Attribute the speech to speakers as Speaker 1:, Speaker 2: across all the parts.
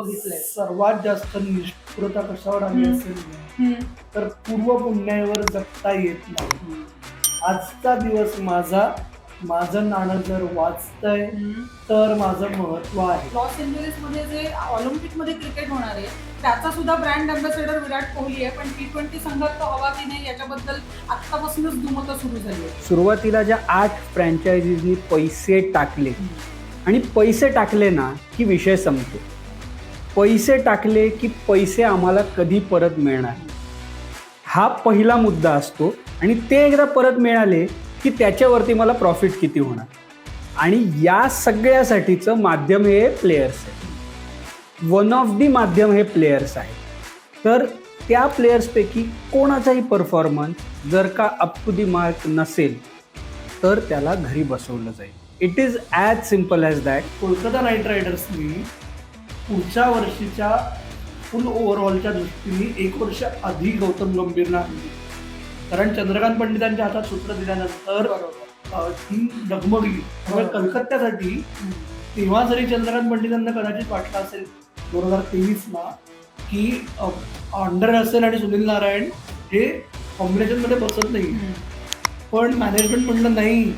Speaker 1: बघितलंय.
Speaker 2: सर्वात जास्त निष्ठुरता कशावर आली. असेल. तर पूर्व पुण्यावर जगता येत नाही. आजचा दिवस माझा माझं नाणं जर वाचतंय. तर माझं महत्त्व आहे.
Speaker 1: लॉस एंजेलिसमध्ये जे ऑलिम्पिकमध्ये क्रिकेट होणार आहे त्याचा सुद्धा ब्रँड अँबॅसेडर विराट कोहली आहे. पण टी ट्वेंटी संघात तो हवा की नाही याच्याबद्दल आत्तापासूनच दुमतं सुरू झाली आहे.
Speaker 3: सुरुवातीला ज्या आठ फ्रँचायझीजनी पैसे टाकले आणि पैसे टाकले ना की विषय संपतो. पैसे टाकले की पैसे आम्हाला कधी परत मिळणार हा पहिला मुद्दा असतो आणि ते एकदा परत मिळाले की त्याच्यावरती मला प्रॉफिट किती होणार. आणि या सगळ्यासाठीचं माध्यम हे प्लेयर्स आहे. वन ऑफ दी माध्यम हे प्लेयर्स आहे. तर त्या प्लेयर्सपैकी कोणाचाही परफॉर्मन्स जर का अप टू दी मार्क नसेल तर त्याला घरी बसवलं जाईल. It is as simple as that
Speaker 2: Kolkata Knight रायडर्सनी पुढच्या वर्षीच्या फुल ओव्हरऑलच्या दृष्टीने एक वर्ष आधी गौतम आणली कारण चंद्रकांत पंडितांच्या हातात सूत्र दिल्यानंतर टीम डगमगली. त्यामुळे. कलकत्त्यासाठी तेव्हा जरी चंद्रकांत पंडितांना कदाचित वाटलं असेल दोन हजार तेवीसला की अंडर असेल आणि सुनील नारायण हे कॉम्बिनेशनमध्ये बसत नाही. पण मॅनेजमेंट म्हणलं नाही.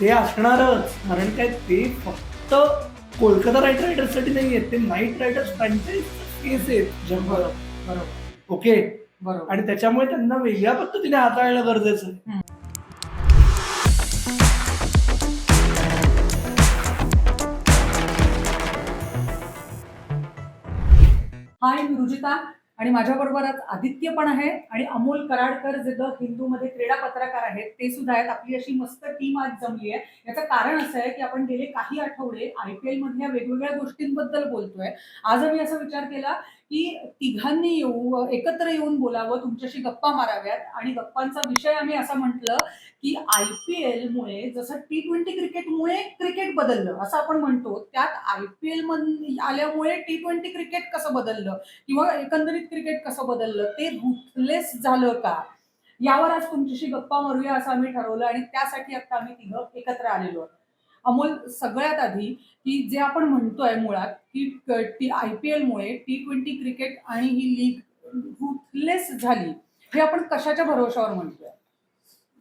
Speaker 2: ते असणारच. कारण काय? ते फक्त कोलकाता नाईट रायडर्ससाठी नाही आहेत ते नाईट रायडर्स फ्रँचाईज केस आहेत. जगभर
Speaker 1: बरोबर बरोबर.
Speaker 2: ओके?
Speaker 1: बरोबर.
Speaker 2: आणि त्याच्यामुळे त्यांना वेगळ्या पद्धतीने हाताळणं गरजेचं आहे.
Speaker 1: हाय मी रुजिता आणि माझ्याबरोबर आज आदित्य पण आहे आणि अमोल कराडकर जे द हिंदूमध्ये क्रीडा पत्रकार आहेत ते सुद्धा आहेत. आपली अशी मस्त टीम आज जमली आहे. याचं कारण असं आहे की आपण गेले काही आठवडे आय पी एलमधल्या वेगवेगळ्या गोष्टींबद्दल बोलतोय. आज आम्ही असा विचार केला की तिघांनी येऊ एकत्र येऊन बोलावं तुमच्याशी गप्पा माराव्यात. आणि गप्पांचा विषय आम्ही असा म्हटलं की आय पी एलमुळे जसं टी ट्वेंटी क्रिकेटमुळे क्रिकेट बदललं असं आपण म्हणतो त्यात आय पी एल आल्यामुळे टी ट्वेंटी क्रिकेट कसं बदललं किंवा एकंदरीत क्रिकेट कसं बदललं ते रुथलेस झालं का? यावर आज तुमच्याशी गप्पा मारूया असं आम्ही ठरवलं आणि त्यासाठी आता आम्ही तिघं एकत्र आलेलो आहोत. अमोल सगळ्यात आधी की जे आपण म्हणतोय मुळात की टी आय पी एलमुळे टी ट्वेंटी क्रिकेट आणि ही लीग रुथलेस झाली हे आपण कशाच्या भरोशावर म्हणतोय?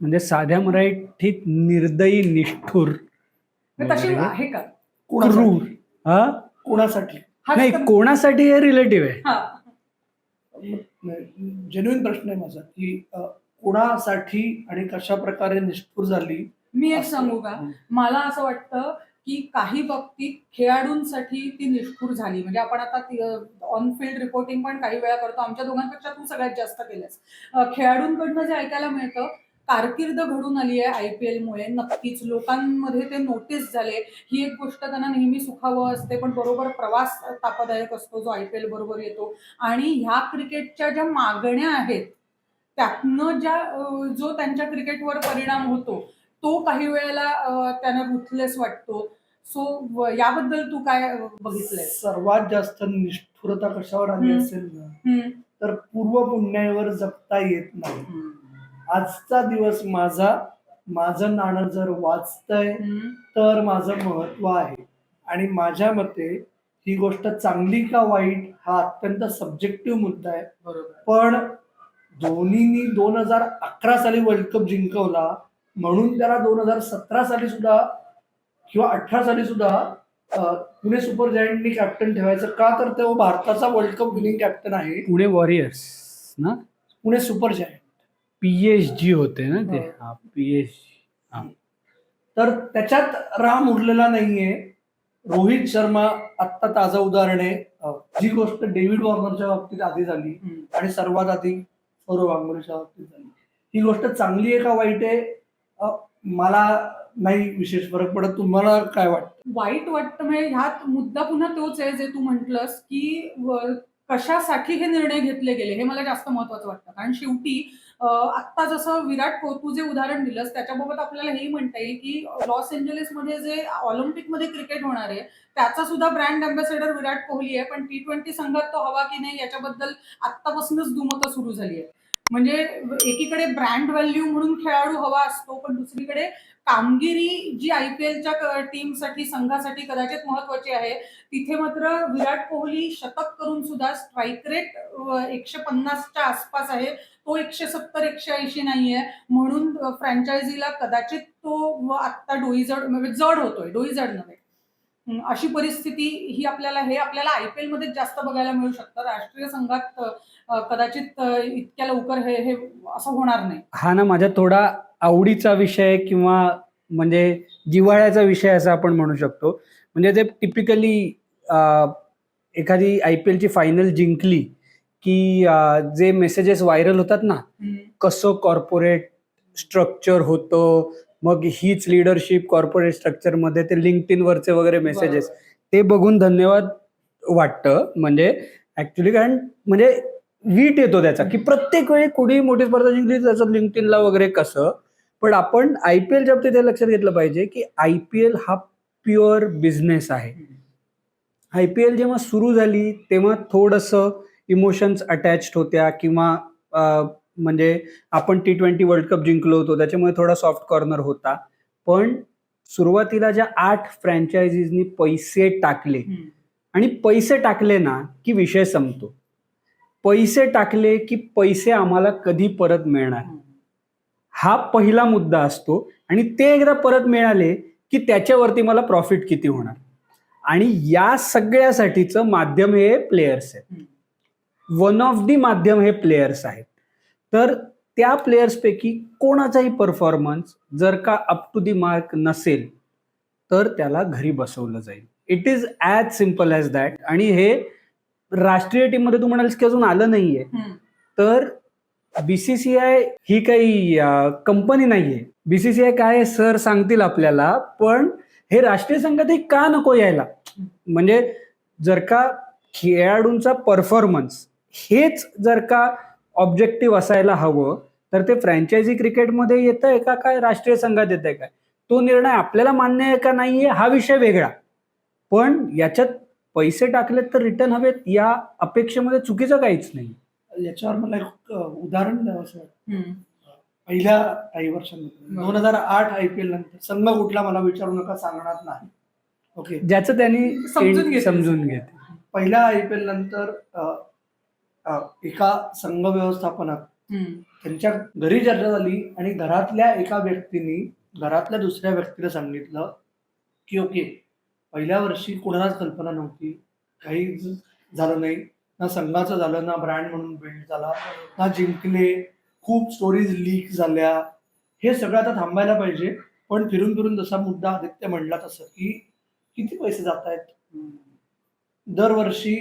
Speaker 3: म्हणजे साध्या मराठीत निर्दयी निष्ठुर.
Speaker 1: तशी आहे का?
Speaker 3: क्रूर.
Speaker 2: कोणासाठी
Speaker 3: हा?
Speaker 2: कोणासाठी?
Speaker 3: नाही कोणासाठी हे रिलेटिव्ह आहे?
Speaker 1: हा.
Speaker 2: जेन्युइन प्रश्न आहे माझा की कोणासाठी आणि कशा प्रकारे निष्ठूर झाली
Speaker 1: मी एक सांगू का? मला असं वाटतं की काही बाबतीत खेळाडूंसाठी ती निष्ठूर झाली. म्हणजे आपण आता ऑन फील्ड रिपोर्टिंग पण काही वेळा करतो. आमच्या दोघांपेक्षा तू सगळ्यात जास्त केलंस. खेळाडूंकडनं जे ऐकायला मिळतं कारकीर्द घडून आली आहे आय पी एलमुळे. नक्कीच लोकांमध्ये ते नोटीस झाले. ही एक गोष्ट त्यांना नेहमी सुखावं असते पण बरोबर प्रवास तापदायक असतो जो आय पी एल बरोबर येतो. आणि ह्या क्रिकेटच्या ज्या मागण्या आहेत त्यातनं ज्या जो त्यांच्या क्रिकेटवर परिणाम होतो तो काही वेळेला त्यांना रुथलेस वाटतो. सो याबद्दल तू काय बघितलंय
Speaker 2: सर्वात जास्त निष्ठुरता कशावर आली. असेल ना तर पूर्व पुण्यावर जगता येत नाही. आजचा दिवस माझा माझं नाणं जर वाचतंय तर माझं महत्त्व आहे. आणि माझ्या मते ही गोष्ट चांगली का वाईट हा अत्यंत सब्जेक्टिव्ह मुद्दा आहे.
Speaker 1: बरोबर.
Speaker 2: पण धोनीनी दोन हजार अकरा साली वर्ल्ड कप जिंकवला म्हणून त्याला दोन हजार सतरा साली सुद्धा किंवा अठरा साली सुद्धा पुणे सुपर जायंटनी कॅप्टन ठेवायचं का तर तो भारताचा वर्ल्ड कप विनिंग कॅप्टन आहे.
Speaker 3: पुणे वॉरियर्स ना?
Speaker 2: Pune super giant.
Speaker 3: P H G होते ना ते?
Speaker 2: हो.
Speaker 3: हा पी एच जी
Speaker 2: तर त्याच्यात राम उरलेला नाहीये. रोहित शर्मा आत्ता ताजं उदाहरण. आहे जी गोष्ट डेव्हिड वॉर्नरच्या बाबतीत आधी झाली आणि सर्वात आधी सौरव गांगुलीच्या बाबतीत झाली. ही गोष्ट चांगली आहे का वाईट आहे? मला नाही विशेष फरक पडत. तुम्हाला काय वाटतं?
Speaker 1: वाईट वाटतं म्हणजे ह्यात मुद्दा पुन्हा तोच आहे जे तू म्हंटलस की कशासाठी हे निर्णय घेतले गेले हे मला जास्त महत्वाचं वाटतं. कारण शेवटी आत्ता जसं विराट कोहली तू जे उदाहरण दिलंस त्याच्याबाबत आपल्याला हेही म्हणता येईल की लॉस एंजलिसमध्ये जे ऑलिम्पिकमध्ये क्रिकेट होणार आहे त्याचा सुद्धा ब्रँड अँबॅसेडर विराट कोहली आहे पण टी ट्वेंटी संघात तो हवा की नाही याच्याबद्दल आत्तापासूनच दुमतं सुरू झाली आहे. म्हणजे एकीकडे ब्रँड व्हॅल्यू म्हणून खेळाडू हवा असतो पण दुसरीकडे कामगिरी जी आय पी एलच्या टीमसाठी संघासाठी कदाचित महत्वाची आहे तिथे मात्र विराट कोहली शतक करून सुद्धा स्ट्राईक रेट एकशे पन्नासच्या आसपास आहे. तो एकशे सत्तर एकशे ऐंशी नाहीये. म्हणून फ्रँचायझीला कदाचित तो आत्ता डोईजड म्हणजे जड होतोय डोईजड नव्हे. अशी परिस्थिती ही आपल्याला हे आपल्याला आय पी एलमध्ये जास्त बघायला मिळू शकतं. राष्ट्रीय संघात कदाचित इतक्या लवकर हे हे असं होणार नाही.
Speaker 3: हा ना माझ्या थोडा आवडीचा विषय किंवा म्हणजे जिव्हाळ्याचा विषय असं आपण म्हणू शकतो. म्हणजे ते टिपिकली एखादी आय पी एलची फायनल जिंकली की जे मेसेजेस व्हायरल होतात ना कसं कॉर्पोरेट स्ट्रक्चर होतं मग हीच लिडरशिप कॉर्पोरेट स्ट्रक्चरमध्ये ते लिंक्ड वरचे वगैरे मेसेजेस ते बघून धन्यवाद वाटतं. म्हणजे ऍक्च्युली कारण म्हणजे वीट येतो त्याचा की प्रत्येक वेळी कुठेही मोठी स्पर्धा जिंकली त्याचं लिंक्डइनला वगैरे कसं? पण आपण आय पी एलच्या बाबतीत हे लक्षात घेतलं पाहिजे की आय पी एल हा प्युअर बिझनेस आहे. आय पी एल जेव्हा सुरू झाली तेव्हा थोडंसं इमोशन्स अटॅच्ड होत्या किंवा म्हणजे आपण टी ट्वेंटी वर्ल्ड कप जिंकलो होतो त्याच्यामुळे थोडा सॉफ्ट कॉर्नर होता. पण सुरुवातीला ज्या आठ फ्रँचायझीजनी पैसे टाकले आणि पैसे टाकले ना की विषय संपतो. पैसे टाकले की पैसे आम्हाला कधी परत मिळणार हा पहिला मुद्दा असतो आणि ते एकदा परत मिळाले की त्याच्यावरती मला प्रॉफिट किती होणार. आणि या सगळ्यासाठीचं माध्यम हे प्लेयर्स आहेत. वन ऑफ दी माध्यम हे प्लेयर्स आहेत. तर त्या प्लेयर्सपैकी कोणाचाही परफॉर्मन्स जर का अप टू दी मार्क नसेल तर त्याला घरी बसवलं जाईल. It is as simple as that आणि हे राष्ट्रीय टीममध्ये तू म्हणालीस की अजून आलं नाहीये. तर बीसीसीआय ही काही कंपनी नाहीये. बीसीसीआय काय सर सांगतील आपल्याला पण हे राष्ट्रीय संघातही का नको यायला? म्हणजे जर का खेळाडूंचा परफॉर्मन्स हेच जर का ऑब्जेक्टिव्ह असायला हवं तर ते फ्रँचायझी क्रिकेटमध्ये येत आहे का? काय राष्ट्रीय संघात येत आहे काय तो निर्णय आपल्याला मान्य आहे का नाहीये हा विषय वेगळा. पण याच्यात पैसे टाकलेत तर रिटर्न हवेत या अपेक्षेमध्ये चुकीचं काहीच नाही.
Speaker 2: याच्यावर मला एक उदाहरण द्यावं असं वाटतं. पहिल्या काही वर्षांमध्ये दोन हजार आठ आय पी एल नंतर संघ कुठला मला विचारू नका सांगणार नाही. ओके.
Speaker 3: ज्याचं त्यांनी
Speaker 1: समजून घेतलं.
Speaker 3: समजून घेते
Speaker 2: पहिल्या आय पी एल नंतर एका संघ व्यवस्थापनात त्यांच्या घरी चर्चा झाली आणि घरातल्या एका व्यक्तीने घरातल्या दुसऱ्या व्यक्तीला सांगितलं की ओके पहिल्या वर्षी कोणालाच कल्पना नव्हती. काही झालं नाही. ना संघाचं झालं ना ब्रँड म्हणून बिल्ड झाला ना जिंकले. खूप स्टोरीज लीक झाल्या. हे सगळं आता थांबायला पाहिजे. पण फिरून फिरून जसा मुद्दा आदित्य म्हणला तसं की किती पैसे जात आहेत दरवर्षी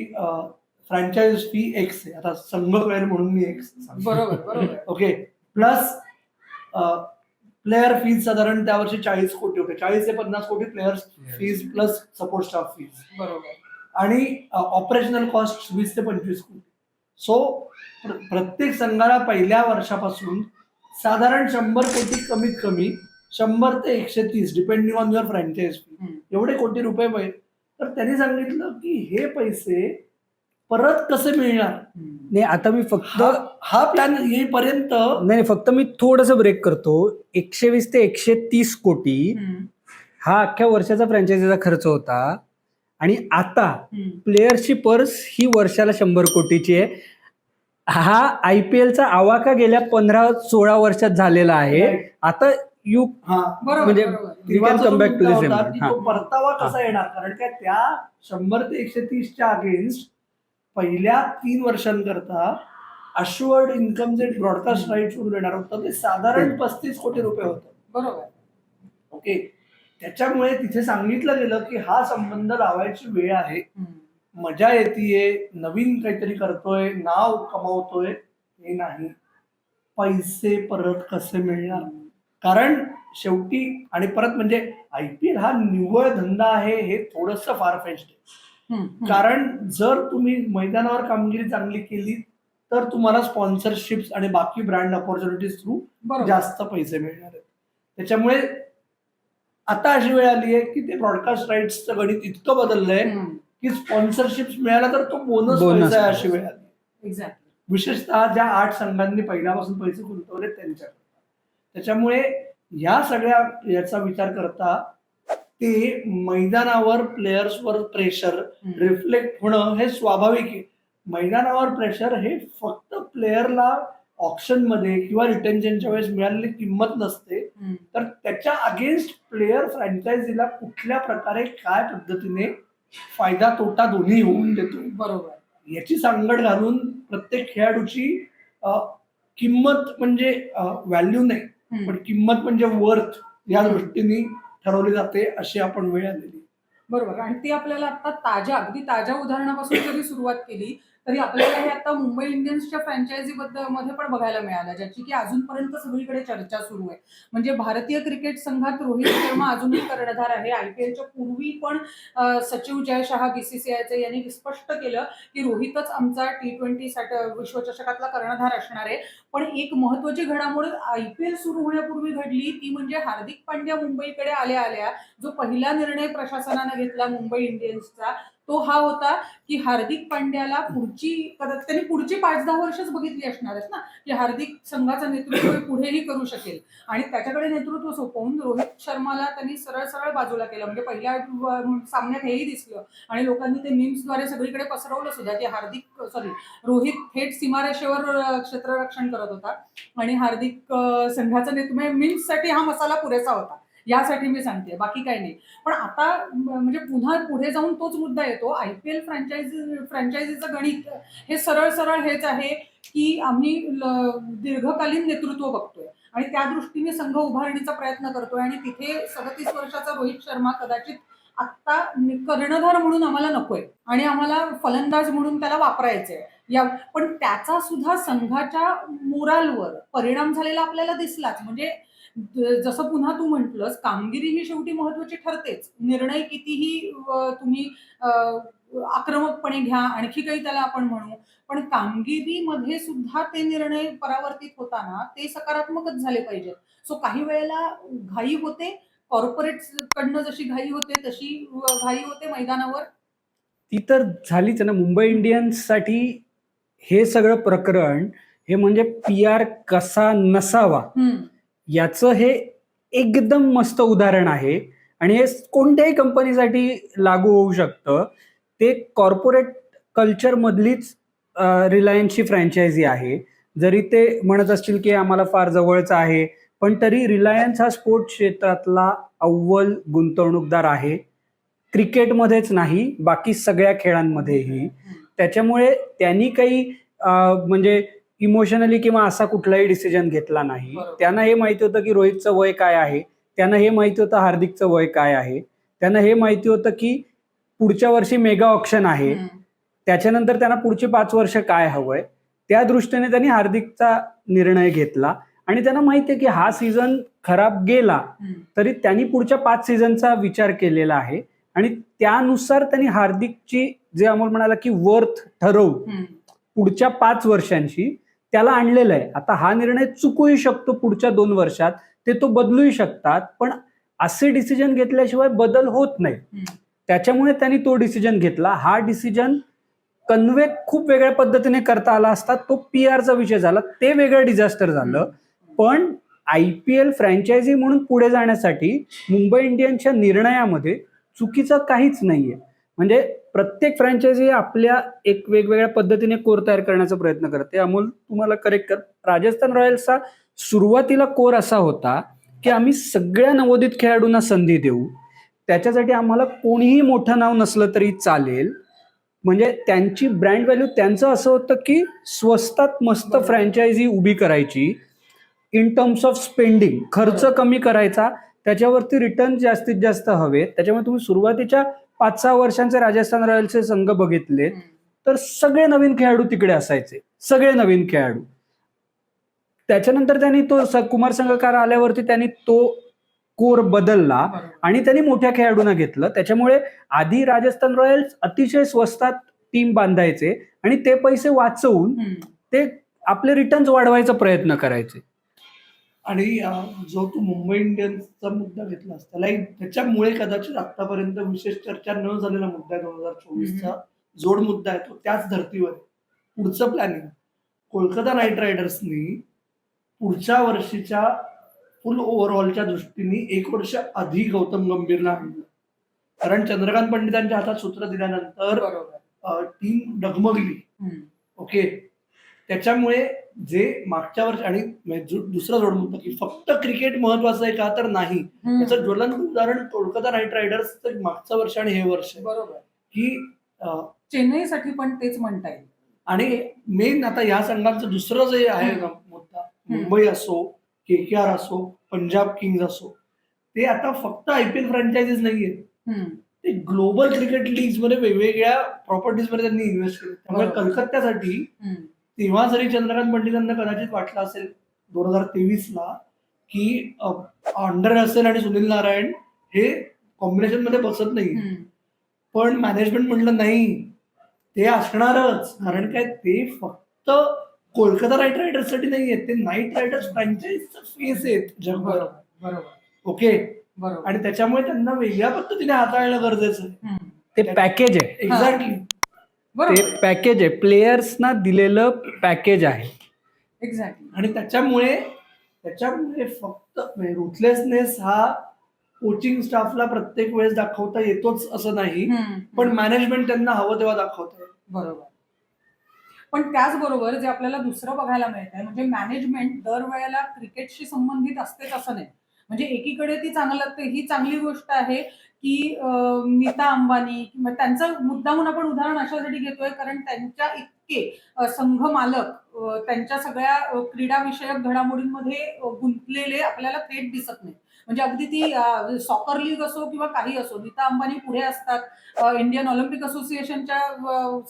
Speaker 2: फ्रँचाईज फी एक्स आहे. आता संघ कळेल म्हणून मी एक्स.
Speaker 1: बरोबर बरोबर.
Speaker 2: ओके प्लस प्लेअर फीज साधारण त्या वर्षी चाळीस कोटी होते. चाळीस ते पन्नास कोटी player fees plus support staff fees
Speaker 1: बरोबर.
Speaker 2: आणि ऑपरेशनल कॉस्ट वीस ते पंचवीस कोटी. सो प्रत्येक संघाला पहिल्या वर्षापासून साधारण शंभर कोटी कमीत कमी शंभर ते एकशे तीस depending on your franchise fee. एवढे कोटी रुपये पाहिजे तर त्यांनी सांगितलं की हे पैसे परत कसे मिळणार?
Speaker 3: नाही आता मी फक्त
Speaker 2: हा हा प्लॅन येईपर्यंत
Speaker 3: नाही नाही, फक्त मी थोडस ब्रेक करतो. एकशे वीस ते एकशे तीस कोटी हा अख्ख्या वर्षाचा फ्रँचायझीचा खर्च होता. आणि आता प्लेयरची पर्स ही वर्षाला शंभर कोटीची आहे. हा आय पी एलचा आवाका गेल्या पंधरा सोळा वर्षात झालेला आहे. आता यू
Speaker 2: हा
Speaker 1: बरोबर
Speaker 3: म्हणजे
Speaker 1: बरोबर.
Speaker 2: की परतावा कसा येणार? कारण काय त्या शंभर ते एकशे तीसच्या अगेन्स्ट पहिल्या तीन वर्षांकरता अश्युअर्ड इन्कम जे ब्रॉडकास्ट राईट वरून येणार होतं ते साधारण पस्तीस कोटी रुपये होतं.
Speaker 1: बरोबर.
Speaker 2: ओके त्याच्यामुळे तिथे सांगितलं गेलं की हा संबंध लावायची वेळ आहे. मजा येते नवीन काहीतरी करतोय नाव कमावतोय हे नाही. पैसे परत कसे मिळणार? कारण शेवटी आणि परत म्हणजे आय पी एल हा निव्वळ धंदा आहे हे थोडस फार फेस्ट आहे. कारण जर तुम्ही मैदानावर कामगिरी चांगली केली तर तुम्हाला स्पॉन्सरशिप्स आणि बाकी ब्रँड ऑपॉर्च्युनिटीज थ्रू जास्त पैसे मिळणार आहेत. त्याच्यामुळे आता अशी वेळ आली आहे की ते ब्रॉडकास्ट राईट्सचं गणित इतकं बदललंय की स्पॉन्सरशिप्स मिळाला तर तो बोनस. पैसा आहे अशी वेळ आली.
Speaker 1: एक्झॅक्टली
Speaker 2: विशेषतः ज्या आठ संघांनी पहिल्यापासून पैसे गुंतवले त्यांच्याकडे त्याच्यामुळे या सगळ्या याचा विचार करता ते मैदानावर प्लेयर्सवर प्रेशर रिफ्लेक्ट होणं हे स्वाभाविक आहे. मैदानावर प्रेशर हे फक्त प्लेयरला ऑप्शनमध्ये किंवा रिटेन्शनच्या वेळेस मिळालेली किंमत नसते. तर त्याच्या अगेन्स्ट प्लेयर फ्रँचायझीला कुठल्या प्रकारे काय पद्धतीने फायदा तोटा दोन्ही होऊन देतो?
Speaker 1: बरोबर.
Speaker 2: याची सांगड घालून प्रत्येक खेळाडूची किंमत म्हणजे व्हॅल्यू नाही. पण किंमत म्हणजे वर्थ या दृष्टीने ठरवली जाते अशी आपण वेळ आलेली
Speaker 1: बरोबर. आणि ती आपल्याला आता ताज्या अगदी ताज्या उदाहरणापासून जरी सुरुवात केली तरी आपल्याला हे आता मुंबई इंडियन्सच्या फ्रँचायझी बद्दलमध्ये पण बघायला मिळालं ज्याची की अजूनपर्यंत सगळीकडे चर्चा सुरू आहे. म्हणजे भारतीय क्रिकेट संघात रोहित शर्मा अजूनही कर्णधार आहे. आयपीएलच्या पूर्वी पण सचिव जय शहा बीसीसीआयचे यांनी स्पष्ट केलं की रोहितच आमचा टी ट्वेंटी विश्वचषकातला कर्णधार असणार आहे. पण एक महत्वाची घडामोड आयपीएल सुरू होण्यापूर्वी घडली ती म्हणजे हार्दिक पांड्या मुंबईकडे आल्या आल्या जो पहिला निर्णय प्रशासनानं घेतला मुंबई इंडियन्सचा तो हा होता की हार्दिक पांड्याला पुढची कदाचित त्यांनी पुढची पाच दहा वर्षच बघितली असणार आहेत ना की हार्दिक संघाचं नेतृत्व पुढेही करू शकेल. आणि त्याच्याकडे नेतृत्व सोपवून रोहित शर्माला त्यांनी सरळ सरळ बाजूला केलं. म्हणजे पहिल्या सामन्यात हेही दिसलं. आणि लोकांनी ते मीम्सद्वारे सगळीकडे पसरवलं सुद्धा की हार्दिक सॉरी रोहित थेट सीमारेषेवर क्षेत्ररक्षण करत होता. आणि हार्दिक संघाचं नेतृत्व म्हणजे मीम्ससाठी हा मसाला पुरेसा होता. यासाठी मी सांगते बाकी काही नाही. पण आता म्हणजे पुन्हा पुढे जाऊन तोच मुद्दा येतो. आय पी एल फ्रँचायझी फ्रँचायझीचं गणित हे सरळ सरळ हेच आहे की आम्ही दीर्घकालीन नेतृत्व बघतोय. आणि त्या दृष्टीने संघ उभारणीचा प्रयत्न करतोय आणि तिथे सदतीस वर्षाचा रोहित शर्मा कदाचित आत्ता कर्णधार म्हणून आम्हाला नकोय. आणि आम्हाला फलंदाज म्हणून त्याला वापरायचंय. या पण त्याचा सुद्धा संघाच्या मोरालवर परिणाम झालेला आपल्याला दिसलाच. म्हणजे जसं पुन्हा तू म्हंटलस कामगिरी ही शेवटी महत्वाची ठरतेच. निर्णय कितीही तुम्ही आक्रमकपणे घ्या आणखी काही त्याला आपण म्हणू. पण कामगिरीमध्ये सुद्धा ते निर्णय परावर्तित होताना ते सकारात्मकच झाले पाहिजेत. सो काही वेळेला घाई होते कॉर्पोरेट कडनं जशी घाई होते तशी घाई होते मैदानावर.
Speaker 3: ती तर झालीच ना. मुंबई इंडियन्ससाठी हे सगळं प्रकरण हे म्हणजे पी आर कसा नसावा? याचं हे एकदम मस्त उदाहरण आहे. आणि हे कोणत्याही कंपनीसाठी लागू होऊ शकतं. ते कॉर्पोरेट कल्चरमधलीच रिलायन्सची फ्रँचायझी आहे. जरी ते म्हणत असतील की आम्हाला फार जवळचं आहे पण तरी रिलायन्स हा स्पोर्ट्स क्षेत्रातला अव्वल गुंतवणूकदार आहे. क्रिकेटमध्येच नाही बाकी सगळ्या खेळांमध्येही. त्याच्यामुळे त्यांनी काही म्हणजे इमोशनली किंवा असा कुठलाही डिसिजन घेतला नाही. त्यांना हे माहिती होतं की रोहितचं वय काय आहे? त्यांना हे माहिती होतं हार्दिकचं वय काय आहे? त्यांना हे माहिती होतं की पुढच्या वर्षी मेगा ऑप्शन आहे. त्याच्यानंतर त्यांना पुढची पाच वर्ष काय हवंय? त्या दृष्टीने त्यांनी हार्दिकचा निर्णय घेतला. आणि त्यांना माहिती आहे की हा सीझन खराब गेला. तरी त्यांनी पुढच्या पाच सीझनचा विचार केलेला आहे. आणि त्यानुसार त्यांनी हार्दिकची जे अमोल म्हणाला की वर्थ
Speaker 1: हम्म.
Speaker 3: पुढच्या पाच वर्षांशी त्याला आणलेलं आहे. आता हा निर्णय चुकूही शकतो पुढच्या दोन वर्षात. ते तो बदलूही शकतात पण असे डिसिजन घेतल्याशिवाय बदल होत नाही. त्याच्यामुळे त्यांनी तो डिसिजन घेतला. हा डिसिजन कन्वे खूप वेगळ्या पद्धतीने करता आला असता तो पी आरचा विषय झाला. ते वेगळं डिझास्टर झालं. पण आय पी एल फ्रँचायझी म्हणून पुढे जाण्यासाठी मुंबई इंडियन्सच्या निर्णयामध्ये चुकीचं काहीच नाहीये. म्हणजे प्रत्येक फ्रँचायझी आपल्या एक वेगवेगळ्या पद्धतीने कोर तयार करण्याचा प्रयत्न करते. अमोल तुम्हाला करेक्ट कर. राजस्थान रॉयल्सचा सुरुवातीला कोर असा होता की आम्ही सगळ्या नवोदित खेळाडूंना संधी देऊ. त्याच्यासाठी आम्हाला कोणीही मोठं नाव नसलं तरी चालेल. म्हणजे त्यांची ब्रँड व्हॅल्यू त्यांचं असं होतं की स्वस्तात मस्त फ्रँचायझी उभी करायची. इन टर्म्स ऑफ स्पेंडिंग खर्च कमी करायचा. त्याच्यावरती रिटर्न जास्तीत जास्त हवे. त्याच्यामुळे तुम्ही सुरुवातीच्या पाच सहा वर्षांचे राजस्थान रॉयल्सचे संघ बघितले. तर सगळे नवीन खेळाडू तिकडे असायचे सगळे नवीन खेळाडू त्याच्यानंतर त्यांनी तो कुमार संघकार आल्यावरती त्यांनी तो कोर बदलला. आणि त्यांनी मोठ्या खेळाडूंना घेतलं त्याच्यामुळे आधी राजस्थान रॉयल्स अतिशय स्वस्तात टीम बांधायचे आणि ते पैसे वाचवून. ते आपले रिटर्न्स वाढवायचा प्रयत्न करायचे
Speaker 2: आणि जो तू मुंबई इंडियन्सचा मुद्दा घेतलास त्यालाही त्याच्यामुळे कदाचित आतापर्यंत विशेष चर्चा न झालेला मुद्दा दोन हजार चोवीसचा जोड मुद्दा आहे तो त्याच धर्तीवर. पुढचं प्लॅनिंग कोलकाता नाईट रायडर्सनी पुढच्या वर्षीच्या फुल ओव्हरऑलच्या दृष्टीने एक वर्ष आधी गौतम गंभीरला आणलं. कारण चंद्रकांत पंडितांच्या हातात सूत्र दिल्यानंतर टीम डगमगली. ओके? त्याच्यामुळे जे मागच्या वर्षी आणि म्हणजे दुसरा जोड म्हणतो की फक्त क्रिकेट महत्वाचं आहे का तर नाही. त्याचं ज्वलंत उदाहरण कोलकाता नाईट रायडर्स मागचं वर्ष आणि हे वर्ष.
Speaker 1: बरोबर
Speaker 2: की
Speaker 1: चेन्नईसाठी पण तेच म्हणता येईल
Speaker 2: आणि मेन आता या संघांचं दुसरं जे आहे मुद्दा मुंबई असो के के आर असो पंजाब किंग्ज असो ते आता फक्त आय पी एल फ्रँचायझीज नाहीये. ते ग्लोबल क्रिकेट लीगमध्ये वेगवेगळ्या प्रॉपर्टीजमध्ये त्यांनी इन्व्हेस्ट केले त्यामुळे. कलकत्त्यासाठी. तेव्हा जरी चंद्रकांत पंडितांना कदाचित वाटलं असेल दोन हजार तेवीस ला की अंडर असेल आणि सुनील नारायण हे कॉम्बिनेशनमध्ये बसत नाही. पण मॅनेजमेंट म्हणलं नाही ते असणारच. कारण काय ते फक्त कोलकाता नाईट रायडर्ससाठी नाही आहेत ते नाईट रायडर्स फ्रँचाईजचा फेस आहेत जगभर
Speaker 1: बरोबर बरोबर.
Speaker 2: ओके?
Speaker 1: बरोबर.
Speaker 2: आणि त्याच्यामुळे त्यांना वेगळ्या पद्धतीने हाताळणं गरजेचं आहे.
Speaker 3: ते पॅकेज आहे.
Speaker 2: एक्झॅक्टली
Speaker 3: ते पॅकेज आहे. प्लेयर्सना दिलेलं पॅकेज आहे.
Speaker 1: एक्झॅक्टली
Speaker 2: आणि त्याच्यामुळे त्याच्यामुळे फक्त रुथलेसनेस हा कोचिंग स्टाफला प्रत्येक वेळेस दाखवता येतोच असं नाही. पण मॅनेजमेंट त्यांना हवं तेव्हा दाखवत
Speaker 1: बरोबर. पण त्याचबरोबर जे आपल्याला दुसरं बघायला मिळत आहे म्हणजे मॅनेजमेंट दरवेळेला क्रिकेटशी संबंधित असतेच असं नाही. म्हणजे एकीकडे ती चांगलं ही चांगली गोष्ट आहे की नीता अंबानी किंवा त्यांचा मुद्दाहून आपण उदाहरण अशासाठी घेतोय कारण त्यांच्या इतके संघ मालक त्यांच्या सगळ्या क्रीडाविषयक घडामोडींमध्ये गुंतलेले आपल्याला थेट दिसत नाही म्हणजे अगदी ती सॉकर लीग असो किंवा काही असो नीता अंबानी पुढे असतात इंडियन ऑलिम्पिक असोसिएशनच्या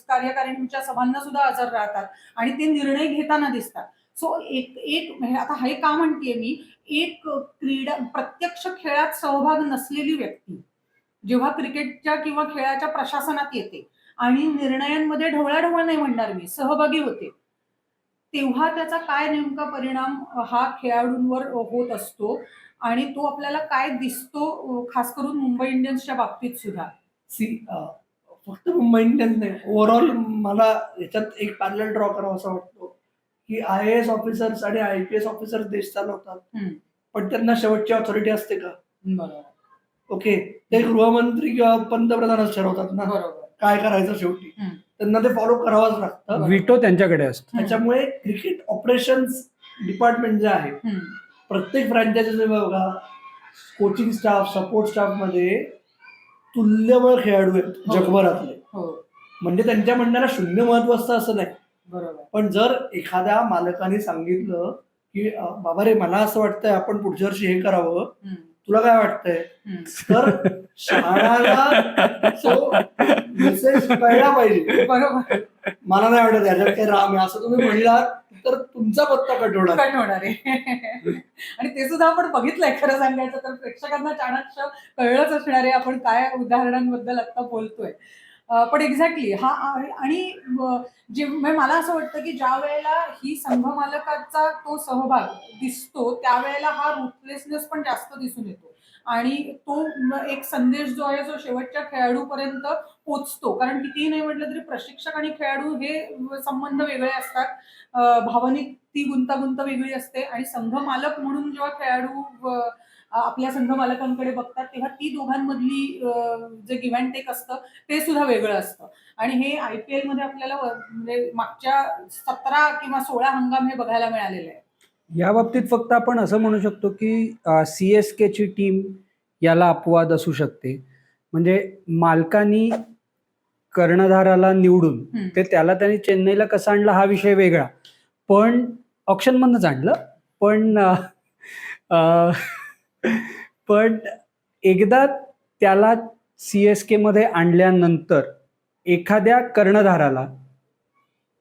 Speaker 1: कार्यकारिणीच्या सभांना सुद्धा हजर राहतात आणि ते निर्णय घेताना दिसतात. सो एक एक म्हणजे आता हे का म्हणतेय मी? एक क्रीडा प्रत्यक्ष खेळात सहभाग नसलेली व्यक्ती जेव्हा क्रिकेटच्या किंवा खेळाच्या प्रशासनात येते आणि निर्णयांमध्ये ढवळाढवळ नाही म्हणणार मी सहभागी होते तेव्हा त्याचा काय नेमका परिणाम हा खेळाडूंवर होत असतो आणि तो आपल्याला काय दिसतो खास करून मुंबई इंडियन्सच्या बाबतीत सुद्धा?
Speaker 2: सी फक्त मुंबई इंडियन्स नाही ओव्हरऑल मला याच्यात एक पॅरल ड्रॉ करावा असं वाटतं. की आय एस ऑफिसर्स आणि आय पी एस ऑफिसर्स देश चालवतात. पण त्यांना शेवटची ऑथॉरिटी असते का?
Speaker 1: बरोबर.
Speaker 2: ओके. ते गृहमंत्री किंवा पंतप्रधानच ठरवतात ना.
Speaker 1: बरोबर.
Speaker 2: काय करायचं शेवटी. त्यांना ते फॉलो करावंच लागतं.
Speaker 3: विटो त्यांच्याकडे असतो.
Speaker 2: त्याच्यामुळे क्रिकेट ऑपरेशन्स डिपार्टमेंट जे आहे. प्रत्येक फ्रँचायझी बघा कोचिंग स्टाफ सपोर्ट स्टाफमध्ये तुल्यबळ खेळाडू आहेत
Speaker 1: हो.
Speaker 2: जगभरातले.
Speaker 1: हो.
Speaker 2: म्हणजे त्यांच्या म्हणण्याला शून्य महत्त्व असतं असं नाही.
Speaker 1: बरोबर.
Speaker 2: पण जर एखाद्या मालकाने सांगितलं की बाबा रे मला असं वाटतंय आपण पुढच्या वर्षी हे करावं. तुला काय वाटतंय. तर मेसेज कळला पाहिजे.
Speaker 1: बरोबर.
Speaker 2: मला नाही वाटत याच्यात काही राम आहे. असं तुम्ही म्हणलात तर तुमचा पत्ता कट होणार.
Speaker 1: कट होणार आहे. आणि ते सुद्धा आपण बघितलंय खरं सांगायचं तर प्रेक्षकांना चाणक्य कळलंच असणार आहे आपण काय उदाहरणांबद्दल आता बोलतोय. पण एक्झॅक्टली हा आणि जे म्हणजे मला असं वाटतं की ज्या वेळेला ही संघ मालकाचा तो सहभाग दिसतो त्यावेळेला हा रुथलेसनेस पण जास्त दिसून येतो. आणि तो एक संदेश जो आहे जो शेवटच्या खेळाडूपर्यंत पोचतो. कारण कितीही नाही म्हटलं तरी प्रशिक्षक आणि खेळाडू हे संबंध वेगळे असतात. भावनिक ती गुंतागुंत वेगळी असते. आणि संघ मालक म्हणून जेव्हा खेळाडू आपल्या संघ मालकांकडे बघतात तेव्हा ती दोघांमधली जे गिव्ह अँड टेक असतं ते सुद्धा वेगळं असतं. आणि हे आय पी एलमध्ये आपल्याला म्हणजे मागच्या सतरा किंवा सोळा हंगाम हे बघायला मिळालेले आहे.
Speaker 3: या बाबतीत फक्त आपण असं म्हणू शकतो की सी एस केची टीम याला अपवाद असू शकते. म्हणजे मालकानी कर्णधाराला निवडून. ते त्याला त्यांनी चेन्नईला कसं आणलं हा विषय वेगळा. पण ऑप्शनमधनंच आणलं. पण पण एकदा त्याला सी एस केमध्ये आणल्यानंतर एखाद्या कर्णधाराला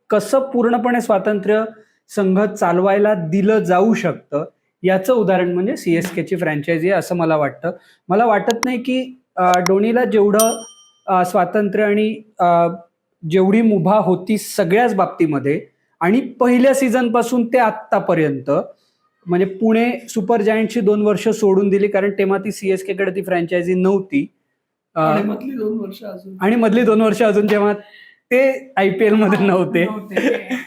Speaker 3: कसं पूर्णपणे स्वातंत्र्य संघ चालवायला दिलं जाऊ शकतं याचं उदाहरण म्हणजे सी एस केची फ्रँचायझी आहे असं मला वाटतं. मला वाटत नाही की डोनीला जेवढं स्वातंत्र्य आणि जेवढी मुभा होती सगळ्याच बाबतीमध्ये आणि पहिल्या सीझनपासून ते आत्तापर्यंत म्हणजे पुणे सुपर जायंटची दोन वर्ष सोडून दिली कारण तेव्हा ती सी एस केकडे ती फ्रँचायझी नव्हती.
Speaker 2: आणि मधली दोन वर्ष अजून.
Speaker 3: आणि मधली दोन वर्ष अजून जेव्हा ते आय पी एलमध्ये नव्हते.
Speaker 1: नव्हते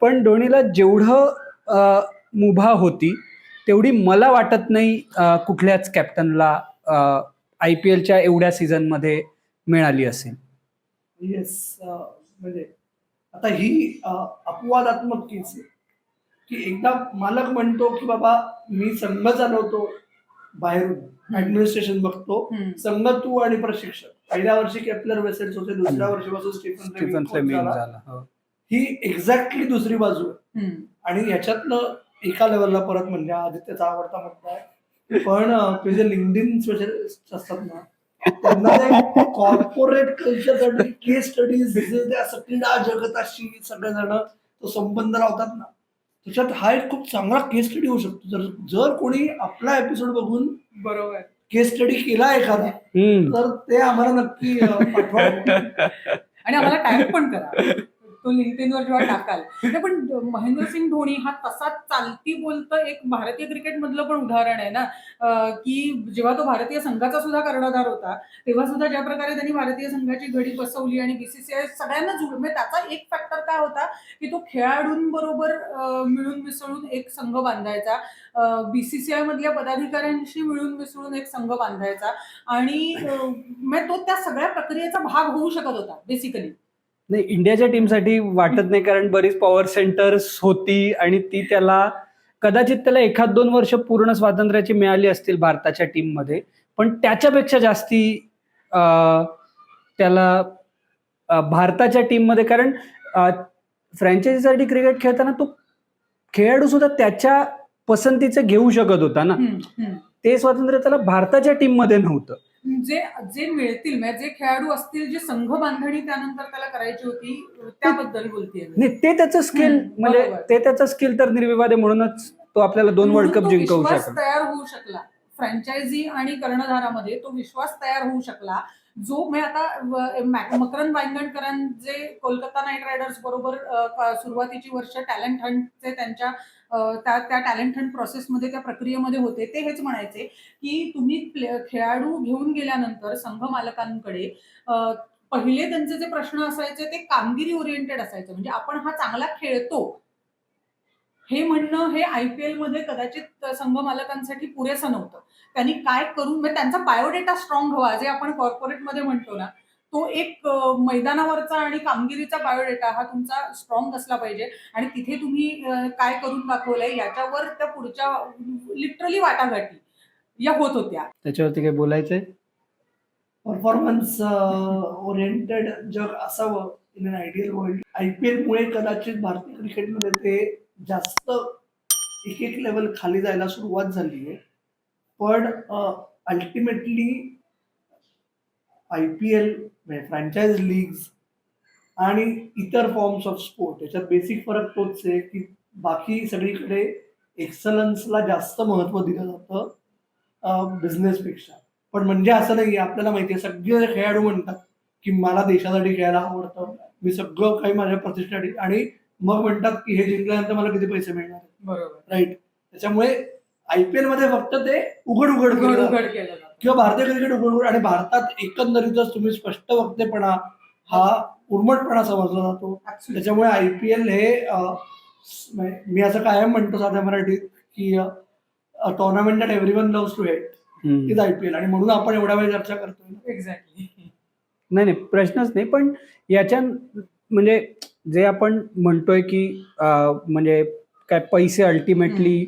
Speaker 3: पण धोनीला जेवढं मुभा होती तेवढी मला वाटत नाही कुठल्याच कॅप्टनला आय पी एलच्या एवढ्या सीझनमध्ये मिळाली असेल.
Speaker 2: येस म्हणजे आता ही अपवादात्मक केस आहे. की एकदा मालक म्हणतो की बाबा मी संघ चालवतो बाहेरून ऍडमिनिस्ट्रेशन बघतो. संघ तू आणि प्रशिक्षक पहिल्या वर्षी केपलर वेसेल्स होते दुसऱ्या वर्षीपासून स्टीफन
Speaker 3: स्टीफन
Speaker 2: फ्लेमिंग
Speaker 3: हो.
Speaker 2: एक्झॅक्टली दुसरी बाजू आहे. आणि ह्याच्यातनं एका लेवलला परत म्हणजे आदित्यचा आवडता मुद्दा आहे पण अं, ते जे लिंकडिन स्पेशलिस्ट असतात ना त्यांना कॉर्पोरेट कल्चर केस स्टडीज त्या क्रीडा जगताशी सगळेजण तो संबंध लावतात ना त्याच्यात हा एक खूप चांगला केस स्टडी होऊ शकतो. जर जर कोणी आपला एपिसोड बघून
Speaker 1: बरोबर.
Speaker 2: केस स्टडी केला एखादा. तर ते आम्हाला नक्की पाठवा.
Speaker 1: आणि आम्हाला टॅग पण करा. तो लिंक्डइनवर जेव्हा टाकाल. नाही, पण महेंद्रसिंग धोनी हा तसा चालती बोलतं एक भारतीय क्रिकेटमधलं पण उदाहरण आहे ना. की जेव्हा तो भारतीय संघाचा सुद्धा कर्णधार होता तेव्हा सुद्धा ज्या प्रकारे त्यांनी भारतीय संघाची घडी बसवली आणि बीसीसीआय सगळ्यांना जुळ म्हणजे त्याचा एक फॅक्टर काय होता की तो खेळाडूंबरोबर मिळून मिसळून एक संघ बांधायचा. बीसीसीआय मधल्या पदाधिकाऱ्यांशी मिळून मिसळून एक संघ बांधायचा. आणि म्हणजे तो त्या सगळ्या प्रक्रियेचा भाग होऊ शकत होता बेसिकली
Speaker 3: नाही इंडियाच्या टीमसाठी वाटत नाही कारण बरीच पॉवर सेंटर्स होती आणि ती त्याला कदाचित त्याला एखाद दोन वर्ष पूर्ण स्वातंत्र्याची मिळाली असतील भारताच्या टीममध्ये पण त्याच्यापेक्षा जास्ती अं, त्याला भारताच्या टीममध्ये कारण फ्रँचायझीसाठी क्रिकेट खेळताना तो खेळाडू सुद्धा त्याच्या पसंतीचं घेऊ शकत होता ना. ते स्वातंत्र्य त्याला भारताच्या टीममध्ये नव्हतं.
Speaker 1: जे जे मिळतील म्हणजे जे खेळाडू असतील जे संघ बांधणी त्यानंतर त्याला करायची होती त्याबद्दल बोलतेय मी.
Speaker 3: नाही ते त्याचं स्किल म्हणजे. ते त्याचं स्किल तर निर्विवाद आहे म्हणूनच तो आपल्याला दोन वर्ल्ड कप जिंकवू
Speaker 1: विश्वास
Speaker 3: शकला
Speaker 1: तयार होऊ शकला फ्रँचायझी आणि कर्णधारामध्ये तो विश्वास तयार होऊ शकला जो मी आता मकरंद वांगणकरांचे कोलकाता नाईट रायडर्स बरोबर सुरुवातीची वर्ष टॅलेंट हंटचे त्यांच्या त्या त्या टॅलेंट हंट प्रोसेसमध्ये त्या प्रक्रियेमध्ये होते. ते हेच म्हणायचे की तुम्ही प्ले- खेळाडू घेऊन गेल्यानंतर संघ मालकांकडे पहिले त्यांचे जे प्रश्न असायचे ते कामगिरी ओरिएंटेड असायचे. म्हणजे आपण हा चांगला खेळतो. हे म्हणणं हे आय पी एलमध्ये कदाचित संघ मालकांसाठी पुरेसं नव्हतं. त्यांनी काय करून म्हणजे त्यांचा बायोडेटा स्ट्रॉंग हवा जे आपण कॉर्पोरेटमध्ये म्हणतो ना तो एक मैदानावरचा आणि कामगिरीचा बायोडेटा हा तुमचा स्ट्रॉंग असला पाहिजे. आणि तिथे तुम्ही काय करून दाखवलंय याच्यावर त्या पुढच्या लिटरली वाटाघाटी या होत होत्या.
Speaker 3: त्याच्यावरती काही बोलायचंय?
Speaker 2: परफॉर्मन्स ओरिएंटेड जग असावं in an ideal world I P एलमुळे कदाचित भारतीय क्रिकेटमध्ये ते जास्त एक एक लेवल खाली जायला सुरुवात झाली आहे पण ultimately I P L franchise leagues आणि इतर फॉर्म्स ऑफ स्पोर्ट याच्यात बेसिक फरक तोच आहे की बाकी सगळीकडे एक्सलन्सला जास्त महत्त्व दिलं जातं बिझनेसपेक्षा पण म्हणजे असं नाही आपल्याला माहिती आहे सगळे खेळाडू म्हणतात की मला देशासाठी खेळायला आवडतं. मी सगळं काही माझ्या प्रतिष्ठासाठी आणि मग म्हणतात की हे जिंकल्यानंतर मला किती पैसे मिळणार
Speaker 1: बरोबर.
Speaker 2: राईट त्याच्यामुळे आय पी मध्ये फक्त ते उघड उघड
Speaker 1: उघड
Speaker 2: केलं. किंवा भारतीय क्रिकेट उघड आणि भारतात एकंदरीतच तुम्ही स्पष्ट वक्तेपणा हा उर्मटपणा समजला जातो. त्याच्यामुळे आय पी एल हे मी असं कायम म्हणतो साध्या मराठीत की tournament that everyone loves to hate. Is I P L. आणि म्हणून आपण एवढ्या वेळ चर्चा करतोय
Speaker 1: एक्झॅक्टली
Speaker 3: नाही नाही प्रश्नच नाही पण याच्या म्हणजे जे आपण म्हणतोय की म्हणजे काय पैसे अल्टिमेटली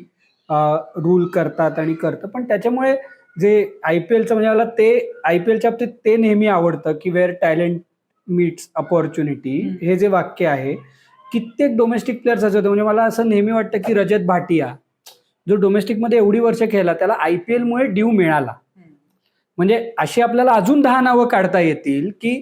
Speaker 3: रूल करतात आणि करतं पण त्याच्यामुळे जे आय पी एलचं म्हणजे मला ते आय पी एलच्या बाबतीत ते नेहमी आवडतं की वेअर टॅलेंट मीट्स अपॉर्च्युनिटी. हे जे वाक्य आहे कित्येक डोमेस्टिक प्लेयर्स असं होतं. म्हणजे मला असं नेहमी वाटतं की रजत भाटिया जो डोमेस्टिकमध्ये एवढी वर्ष खेळला त्याला आय पी एलमुळे ड्यू मिळाला. म्हणजे अशी आपल्याला अजून दहा नावं काढता येतील की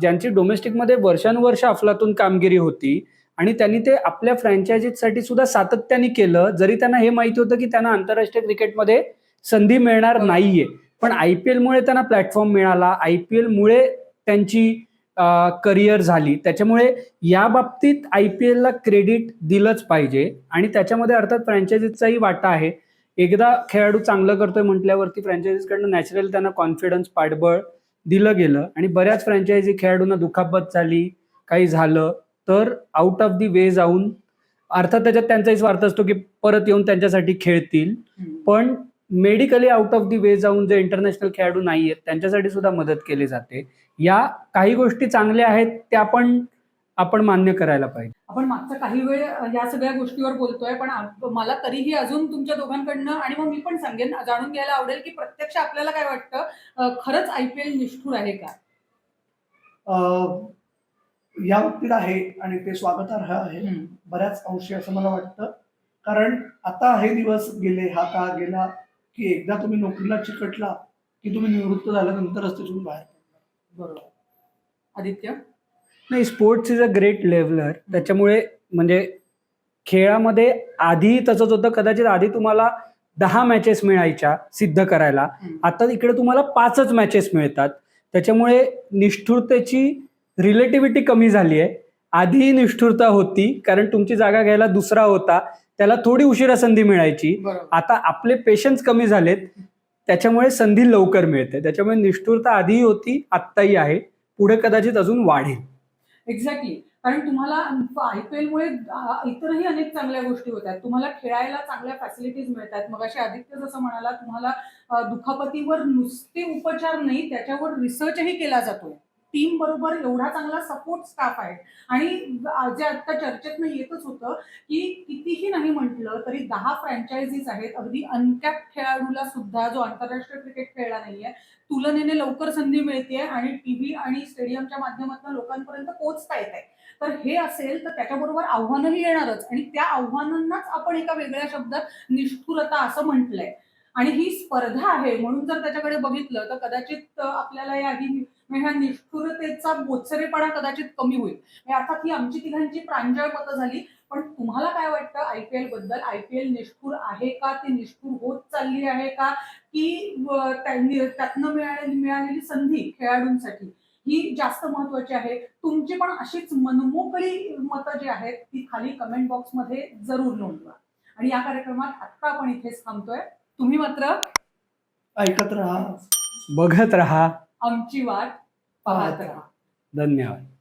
Speaker 3: ज्यांची डोमेस्टिकमध्ये वर्षानुवर्ष अफलातून कामगिरी होती आणि त्यांनी ते आपल्या फ्रँचायझीसाठी सुद्धा सातत्याने केलं. जरी त्यांना हे माहिती होतं की त्यांना आंतरराष्ट्रीय क्रिकेटमध्ये संधी मिळणार. नाहीये. पण आय पी एलमुळे त्यांना प्लॅटफॉर्म मिळाला. आय पी एलमुळे त्यांची करिअर झाली. त्याच्यामुळे या बाबतीत आय पी एलला क्रेडिट दिलंच पाहिजे. आणि त्याच्यामध्ये अर्थात फ्रँचायझीचाही वाटा आहे. एकदा खेळाडू चांगलं करतोय म्हटल्यावरती फ्रँचायझीकडनं नॅचरल त्यांना कॉन्फिडन्स पाठबळ दिलं गेलं. आणि बऱ्याच फ्रँचायझी खेळाडूंना दुखापत झाली काही झालं तर आउट ऑफ दी वे जाऊन अर्थात त्याच्यात त्यांचाही स्वार्थ असतो की परत येऊन त्यांच्यासाठी खेळतील. पण medically out of the way जाऊन जे इंटरनॅशनल खेळाडू नाही आहेत त्यांच्यासाठी सुद्धा मदत केली जाते. या काही गोष्टी चांगल्या आहेत त्या पण आपण मान्य करायला पाहिजे.
Speaker 1: आपण मागचा काही वेळ या सगळ्या गोष्टीवर बोलतोय पण मला तरीही अजून तुमच्या दोघांकडनं आणि मग मी पण सांगेन जाणून घ्यायला आवडेल की प्रत्यक्ष आपल्याला काय वाटतं खरंच आय पी एल निष्ठूर आहे का?
Speaker 2: या बाबतीत आहे आणि ते स्वागतार्ह आहे बऱ्याच अंशी असं मला वाटतं. कारण आता हे दिवस गेले हा काळ गेला की एकदा तुम्ही नोकरीला चिकटला की तुम्ही निवृत्त झाल्यानंतरच त्याच्यातून बाहेर
Speaker 1: बरोबर. आदित्य?
Speaker 3: नाही sports is a great leveller. त्याच्यामुळे म्हणजे खेळामध्ये आधी तसंच होतं कदाचित आधी तुम्हाला दहा मॅचेस मिळायच्या सिद्ध करायला. आता इकडे तुम्हाला पाचच मॅचेस मिळतात. त्याच्यामुळे निष्ठुरतेची रिलेटिव्हिटी कमी झाली आहे आधी निष्ठुरता होती कारण तुमची जागा घ्यायला दुसरा होता. त्याला थोडी उशिरा संधी मिळायची. आता आपले पेशन्स कमी झालेत त्याच्यामुळे संधी लवकर मिळते. त्याच्यामुळे निष्ठुरता आधीही होती आत्ताही आहे. पुढे कदाचित अजून वाढेल.
Speaker 1: एक्झॅक्टली कारण तुम्हाला आय पी एलमुळे इतरही अनेक चांगल्या गोष्टी होतात. तुम्हाला खेळायला चांगल्या फॅसिलिटीज मिळतात. मग असे आदित्य जसं म्हणाला तुम्हाला दुखापतीवर नुसते उपचार नाही त्याच्यावर रिसर्चही केला जातोय. टीम बरोबर एवढा चांगला सपोर्ट स्टाफ आहे आणि जे आता चर्चेतनं येतच होतं की कितीही नाही म्हटलं तरी दहा फ्रँचायझीज आहेत. अगदी अनकॅप खेळाडूला सुद्धा जो आंतरराष्ट्रीय क्रिकेट खेळला नाहीये तुलनेने लवकर संधी मिळते आणि टीव्ही आणि स्टेडियमच्या माध्यमातून लोकांपर्यंत पोहोचता येत आहे तर हे असेल तर त्याच्याबरोबर आव्हानंही येणारच आणि त्या आव्हानांनाच आपण एका वेगळ्या शब्दात निष्ठुरता असं म्हटलंय. आणि ही स्पर्धा आहे म्हणून जर त्याच्याकडे बघितलं तर कदाचित आपल्याला या ही ह्या निष्ठुरतेचा बोचरेपणा कदाचित कमी होईल. अर्थात ही आमची तिघांची प्रांजळ मतं झाली. पण तुम्हाला काय वाटतं? आय पी एलबद्दल आय पी एल निष्ठुर आहे का? ती निष्ठुर होत चालली आहे का? की त्यांनी त्यातनं मिळालेली मिळालेली संधी खेळाडूंसाठी ही जास्त महत्वाची आहे? तुमची पण अशीच मनमोकळी मतं जी आहेत ती खाली कमेंट बॉक्समध्ये जरूर नोंदवा. आणि या कार्यक्रमात आत्ता आपण इथेच थांबतोय. तुम्ही मात्र
Speaker 2: ऐकत राहा
Speaker 3: बघत राहा.
Speaker 1: आमची वाट पाहत राहा.
Speaker 3: धन्यवाद.